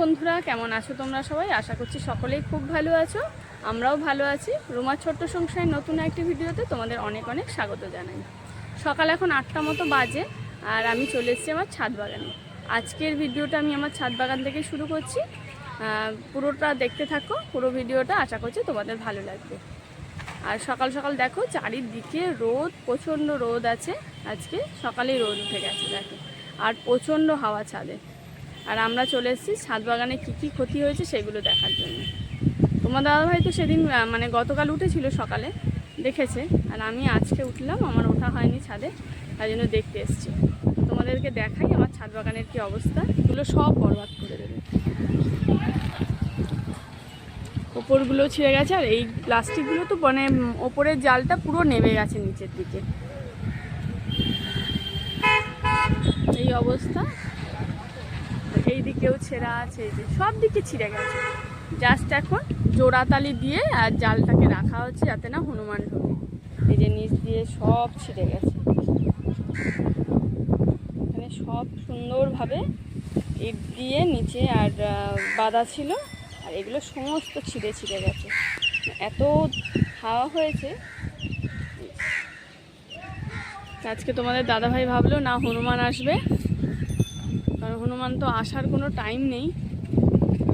বন্ধুরা, কেমন আছো তোমরা সবাই? আশা করছি সকলেই খুব ভালো আছো। আমরাও ভালো আছি। রুমার ছোট্ট সংসারের নতুন একটি ভিডিওতে তোমাদের অনেক অনেক স্বাগত জানাই। সকাল এখন আটটা মতো বাজে আর আমি চলে এসেছি আমার ছাদ বাগানে। আজকের ভিডিওটা আমি আমার ছাদ বাগান থেকে শুরু করছি। পুরোটা দেখতে থাকো, পুরো ভিডিওটা আশা করছি তোমাদের ভালো লাগবে। আর সকাল সকাল দেখো, চারিদিকে রোদ, প্রচণ্ড রোদ আছে। আজকে সকালেই রোদ উঠে গেছে, দেখো। আর প্রচণ্ড হাওয়া ছাদে। আর আমরা চলে এসেছি ছাদ বাগানে কী কী ক্ষতি হয়েছে সেগুলো দেখার জন্য। তোমার দাদাভাই তো সেদিন মানে গতকাল উঠেছিল সকালে, দেখেছে। আর আমি আজকে উঠলাম, আমার ওঠা হয়নি ছাদে, তাই জন্য দেখতে এসেছি। তোমাদেরকে দেখাই আমার ছাদ বাগানের কী অবস্থা। এগুলো সব বরবাদ করে দেবে। ওপরগুলো ছিঁড়ে গেছে, আর এই প্লাস্টিকগুলো তো মানে ওপরের জালটা পুরো নেমে গেছে নিচের দিকে। এই অবস্থা। এই দিকেও ছেঁড়া আছে যে সব দিকে ছিঁড়ে গেছে। জাস্ট এখন জোড়াতালি দিয়ে আর জালটাকে রাখা হচ্ছে যাতে না হনুমান ঢোকে। এই যে নিচ দিয়ে সব ছিঁড়ে গেছে। এখানে সব সুন্দরভাবে ইট দিয়ে নিচে আর বাঁধা ছিল। আর এগুলো সমস্ত ছিঁড়ে ছিঁড়ে গেছে। এত হাওয়া হয়েছে। আজকে তোমাদের দাদাভাই ভাবলো না হনুমান আসবে। কারণ হনুমান তো আসার কোনো টাইম নেই।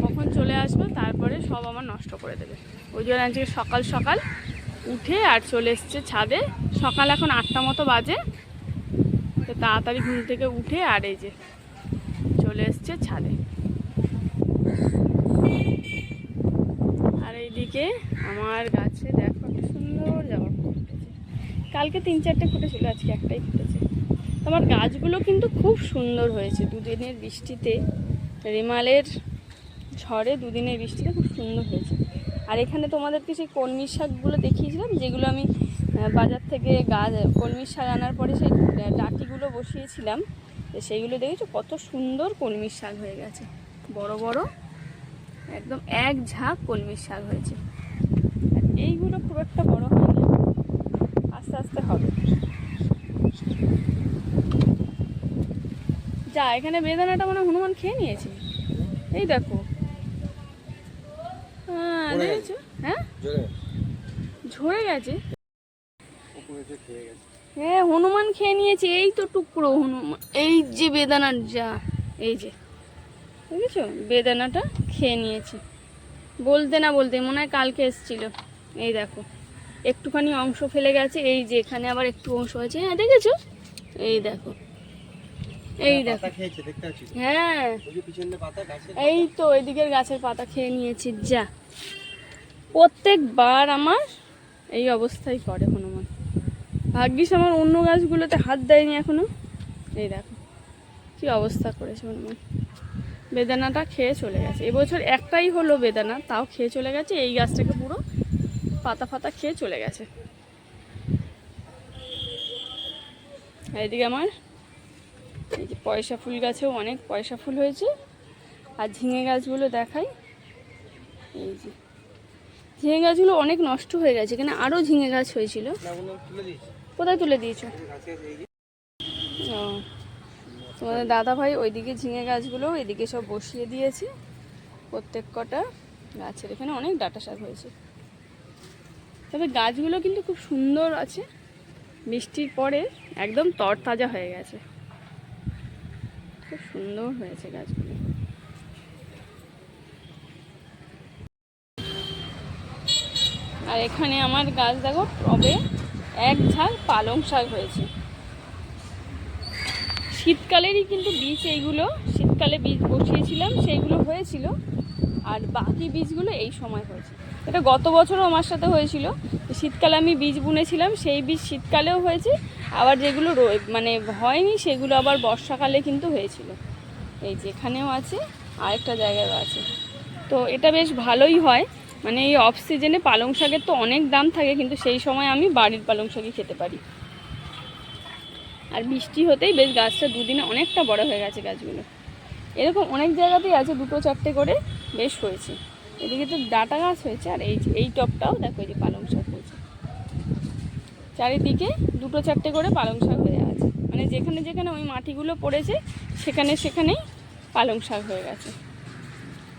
কখন চলে আসবে, তারপরে সব আমার নষ্ট করে দেবে। ওই জন্য আজকে সকাল সকাল উঠে আর চলে এসছে ছাদে। সকাল এখন আটটা মতো বাজে। তো তাড়াতাড়ি ঘুম থেকে উঠে আর এই যে চলে এসছে ছাদে। আর এইদিকে আমার গাছে দেখো একটা সুন্দর ফুল ফুটেছে। কালকে তিন চারটে ফুটেছিল, আজকে একটাই ফুটেছে। তোমার গাছগুলো কিন্তু খুব সুন্দর হয়েছে। দুদিনের বৃষ্টিতে রেমালের ঝড়ে দুদিনের বৃষ্টিতে খুব সুন্দর হয়েছে। আর এখানে তোমাদেরকে সেই কলমির শাকগুলো দেখিয়েছিলাম, যেগুলো আমি বাজার থেকে গাছ কলমির শাক আনার পরে সেই ডাঁটিগুলো বসিয়েছিলাম। সেইগুলো দেখেছ? কত সুন্দর কলমির শাক হয়ে গেছে। বড় বড়, একদম এক ঝাঁক কলমির শাক হয়েছে। এইগুলো খুব একটা বড় হয়নি। আস্তে আস্তে হবে। যা এখানে বেদানাটা মানে হনুমান খেয়ে নিয়েছে। এই দেখো। হ্যাঁ হ্যাঁ? ঝরে গেছে। হ্যাঁ হনুমান খেয়ে নিয়েছে। এই তো টুকরো হনুমান। এই যে বেদানার যা এই যে। বুঝেছ বেদানাটা খেয়ে নিয়েছে। বলতে না বলতে মনে হয় কালকে এসছিল। এই দেখো। একটুখানি অংশ ফেলে গেছে। এই যে এখানে আবার একটু অংশ আছে হ্যাঁ দেখেছ? এই দেখো। এই দেখো। হ্যাঁ। এই তো এদিকের গাছের পাতা খেয়ে নিয়েছি যা। প্রত্যেকবার আমার এই অবস্থাই করে হনুমান। ভাগ্যিস আমার অন্য গাছগুলোতে হাত দেয়নি এখনও। এই দেখো কি অবস্থা করেছে হনুমান। বেদানাটা খেয়ে চলে গেছে। এবছর একটাই হলো বেদানা তাও খেয়ে চলে গেছে। এই গাছটাকে পুরো পাতা ফাতা খেয়ে চলে গেছে। এদিকে আমার এই যে পয়সা ফুল গাছেও অনেক পয়সা ফুল হয়েছে। আর ঝিঙে গাছগুলো দেখাই। এই যে। ঝিঙে গাছগুলো অনেক নষ্ট হয়ে গেছে, এখানে আরও ঝিঙে গাছ হয়েছিল। কোথায় তুলে দিয়েছ? তোমাদের দাদা ভাই ওইদিকে ঝিঙে গাছগুলো এদিকে সব বসিয়ে দিয়েছে, প্রত্যেক কটা গাছের। এখানে অনেক ডাটা শাক হয়েছে। তবে গাছগুলো কিন্তু খুব সুন্দর আছে। বৃষ্টির পরে একদম তরতাজা হয়ে গেছে। খুব সুন্দর হয়েছে গাছগুলো। আর এখানে আমার গাছ দেখো, টবে এক ঝাঁক পালং শাক হয়েছে। শীতকালেরই কিন্তু বীজ এইগুলো, শীতকালে বীজ বসিয়েছিলাম, সেইগুলো হয়েছিল। আর বাকি বীজগুলো এই সময় হয়েছে। এটা গত বছরও আমার সাথে হয়েছিল। শীতকালে আমি বীজ বুনেছিলাম, সেই বীজ শীতকালেও হয়েছে। আবার যেগুলো মানে হয়নি, সেগুলো আবার বর্ষাকালে কিন্তু হয়েছিল। এই যে এখানেও আছে, আরেকটা জায়গায়ও আছে। তো এটা বেশ ভালোই হয়। মানে এই অফ সিজনে পালং শাকের তো অনেক দাম থাকে, কিন্তু সেই সময় আমি বাড়ির পালং শাকই খেতে পারি। আর বৃষ্টি হতেই বেশ গাছটা দুদিনে অনেকটা বড় হয়ে গেছে গাছগুলো। এরকম অনেক জায়গাতেই আছে, দুটো চারটে করে বেশ হয়েছে। এদিকে তো ডাটা গাছ হয়েছে, আর এই এই টপটাও দেখো, এই যে পালং শাক। চারিদিকে দুটো চারটে করে পালং শাক হয়ে আছে মানে যেখানে যেখানে ওই মাটিগুলো পড়েছে, সেখানে সেখানেই পালং শাক হয়ে গেছে।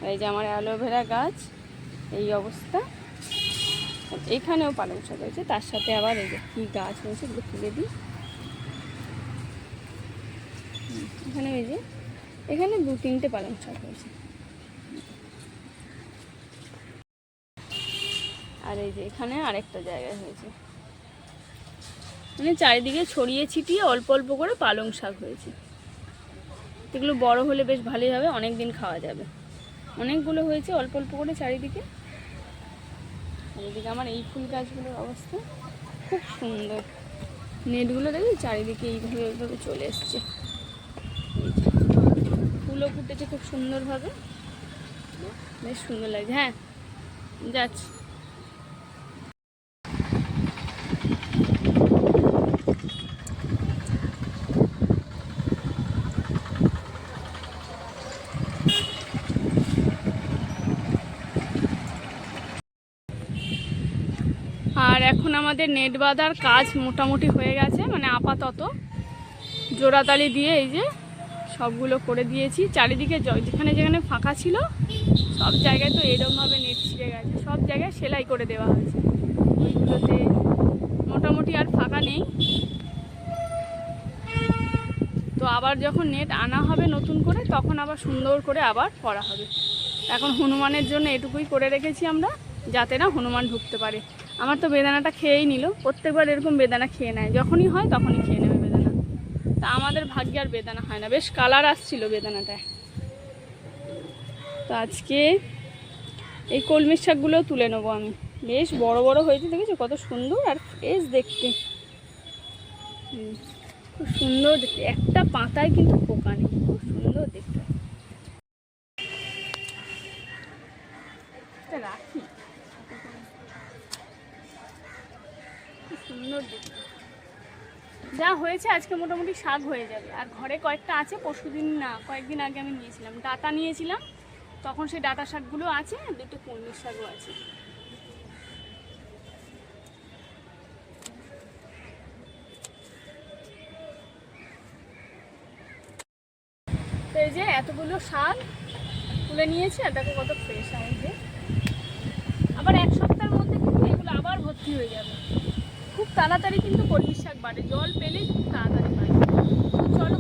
এই যে আমার অ্যালোভেরা গাছ, এই অবস্থা। এখানেও পালং শাক হয়েছে, তার সাথে আবার এই যে কী গাছ হয়েছে এগুলো তুলে দিই। এখানে এই যে, এখানে দু তিনটে পালং শাক হয়েছে। আর এই যে এখানে আরেকটা জায়গা হয়েছে। মানে চারিদিকে ছড়িয়ে ছিটিয়ে অল্প অল্প করে পালং শাক হয়েছে। এগুলো বড় হলে বেশ ভালোই হবে অনেক দিন খাওয়া যাবে। অনেকগুলো হয়েছে, অল্প অল্প করে চারিদিকে। চারিদিকে আমার এই ফুল গাছগুলোর অবস্থা খুব সুন্দর। নেটগুলো দেখি চারিদিকে এইভাবে এইভাবে চলে এসছে। ফুলও ফুটেছে খুব সুন্দরভাবে। বেশ সুন্দর লাগছে। হ্যাঁ যাচ্ছি। আর এখন আমাদের নেট বাঁধার কাজ মোটামুটি হয়ে গেছে মানে আপাতত। জোড়াতালি দিয়ে এই যে সবগুলো করে দিয়েছি। চারিদিকে যেখানে যেখানে ফাঁকা ছিল, সব জায়গায় তো এরমভাবে নেট ছিঁড়ে গেছে। সব জায়গায় সেলাই করে দেওয়া হয়েছে। ওইগুলোতে মোটামুটি আর ফাঁকা নেই। তো আবার যখন নেট আনা হবে নতুন করে, তখন আবার সুন্দর করে আবার করা হবে। এখন হনুমানের জন্য এটুকুই করে রেখেছি আমরা, যাতে না হনুমান ঢুকতে পারে। আমার তো বেদানাটা খেয়েই নিল। প্রত্যেকবার এরকম বেদানা খেয়ে নেয়। যখনই হয় তখনই খেয়ে নেবে বেদানা। তা আমাদের ভাগ্যে আর বেদানা হয় না। বেশ কালার আসছিল বেদানাটায়। তো আজকে এই কলমির শাকগুলো তুলে নেব আমি। বেশ বড় বড় হয়েছে, দেখেছ? কত সুন্দর আর ফ্রেশ দেখতে। খুব সুন্দর দেখতে। একটা পাতায় কিন্তু পোকা নেই। খুব সুন্দর দেখতে। সুন্দর দেখতে। যা হয়েছে, আজকে মোটামুটি শাক হয়ে যাবে। আর ঘরে কয়েকটা আছে, পরশুদিন না, কয়েকদিন আগে আমি নিয়েছিলাম। ডাটা নিয়েছিলাম, তখন সেই ডাটা শাকগুলো আছে, দুটো কলমির শাকও আছে। তো এই যে এতগুলো শাক তুলে নিয়েছি, আর দেখো কত ফ্রেশ এই যে। আবার এক সপ্তাহের মধ্যে কিন্তু এগুলো আবার ভর্তি হয়ে যাবে। খুব তাড়াতাড়ি কিন্তু কলমির শাক বাড়ে। জল পেলেই খুব তাড়াতাড়ি বাড়ে। চলো